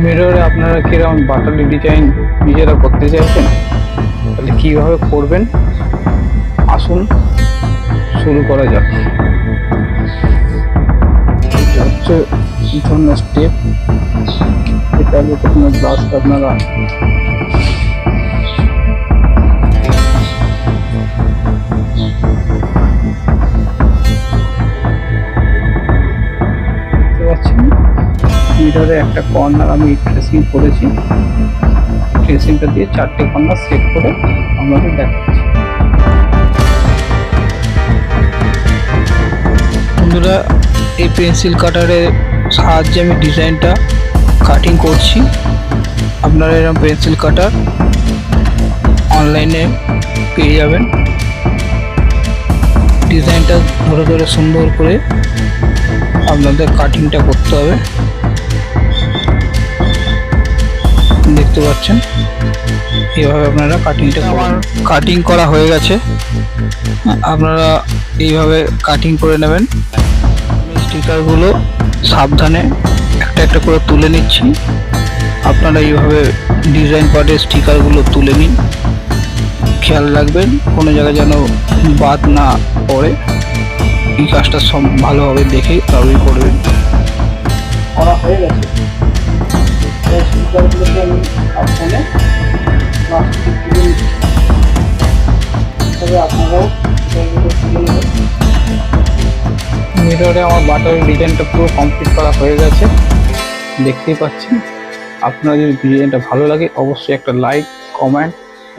মিররে আপনারা কীরকম বাটালি ডিজাইন নিজেরা করতে চাইছেন? তাহলে কীভাবে করবেন? আসুন, শুরু করা যাক। এটা হচ্ছে ধরনের স্টেপ এটা আগে আপনার গ্লাসটা আপনারা মিররে একটা কর্নার আমি ট্রেসিং করেছি। ট্রেসিংটা দিয়ে চারটে কর্নার সেট করে আপনাদের দেখাচ্ছি। বন্ধুরা, এই পেন্সিল কাটারের সাহায্যে আমি ডিজাইনটা কাটিং করছি। আপনারা এরকম পেন্সিল কাটার অনলাইনে পেয়ে যাবেন। ডিজাইনটা ধরে ধরে সুন্দর করে আপনাদের কাটিংটা করতে হবে। দেখতে পাচ্ছেন। এইভাবে আপনারা কাটিংটা আমার কাটিং করা হয়ে গেছে। আপনারা এইভাবে কাটিং করে নেবেন। স্টিকারগুলো সাবধানে একটা একটা করে তুলে নিচ্ছি। আপনারা এইভাবে ডিজাইন পার্টের স্টিকারগুলো তুলে নিন। খেয়াল রাখবেন কোনো জায়গায় যেন বাদ না পড়ে। এই কাজটা সব ভালোভাবে দেখে তবেই করবেন। করা হয়ে গেছে। সাবধানে প্লাস্টিক তুলে নিচ্ছি তবে আপনারাও মিররে আমার বাটারের ডিজাইনটা পুরো কমপ্লিট করা হয়ে গেছে। দেখতেই পাচ্ছেন। আপনার যদি ডিজাইনটা ভালো লাগে, অবশ্যই একটা লাইক কমেন্ট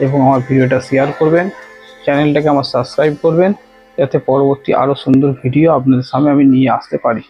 এবং আমার ভিডিওটা শেয়ার করবেন। চ্যানেলটাকে আমার সাবস্ক্রাইব করবেন। যাতে পরবর্তী আরও সুন্দর ভিডিও আপনাদের সামনে আমি নিয়ে আসতে পারি।